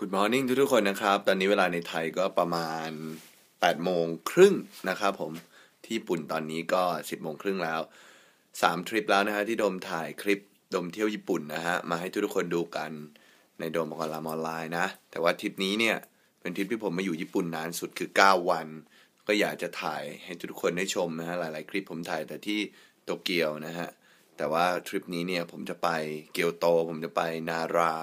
Good morning ทุกทุกคนนะครับ ตอนนี้เวลาในไทยก็ประมาณ8โมงครึ่งนะครับผม ที่ญี่ปุ่นตอนนี้ก็ 10โมงครึ่งแล้ว 3 ทริปแล้วนะฮะที่โดมถ่ายคลิปโดมเที่ยวญี่ปุ่นนะฮะ มาให้ทุกทุกคนดูกันในโดมออนไลน์ออนไลน์นะ แต่ว่าทริปนี้เนี่ย เป็นทริปที่ผมมาอยู่ญี่ปุ่นนานสุดคือ 9 วัน ก็อยากจะถ่ายให้ทุกคนได้ชมนะฮะ หลายๆ คลิปผมถ่ายแต่ที่โตเกียวนะฮะ แต่ว่าทริปนี้เนี่ยผมจะไปเกียวโต ผมจะไปนารา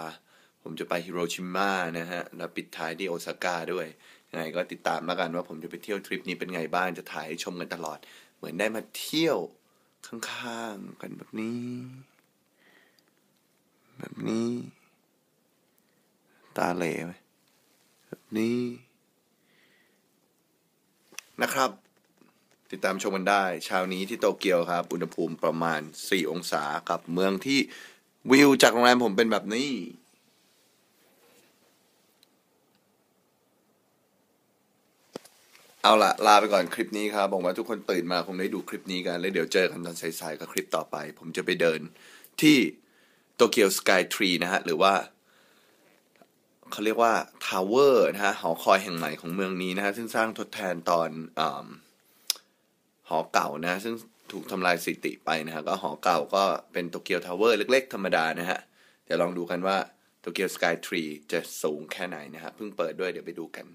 ผมจะไปฮิโรชิมานะฮะ แล้วปิดท้ายที่โอซาก้าด้วยยังไงก็ติดตามแล้วกันว่าผมจะไปเที่ยวทริปนี้เป็นไงบ้าง จะถ่ายให้ชมกันตลอด เหมือนได้มาเที่ยวข้างๆกันแบบนี้ แบบนี้ ตาเหล่ไหมแบบนี้ นะครับ ติดตามชมกันได้เช้านี้ที่โตเกียวครับ อุณหภูมิประมาณ 4 องศากับเมืองที่วิวจากโรงแรมผมเป็นแบบนี้ เอาละลาไปก่อนคลิปนี้ครับบอกว่าทุกคนตื่นมาคงได้ดูคลิปนี้กัน แล้วเดี๋ยวเจอกันตอนสายๆกับคลิปต่อไป ผมจะไปเดินที่โตเกียวสกายทรีนะฮะ หรือว่าเขาเรียกว่าทาวเวอร์นะฮะหอคอยแห่งใหม่ของเมืองนี้นะฮะ ซึ่งสร้างทดแทนตอนอหอเก่านะ ซึ่งถูกทำลายสิติไปนะฮะ ก็หอเก่าก็เป็นโตเกียวทาวเวอร์เล็ก ๆ ธรรมดานะฮะ เดี๋ยวลองดูกันว่าโตเกียวสกายทรีจะสูงแค่ไหนนะฮะเพิ่งเปิดด้วยเดี๋ยวไปดูกัน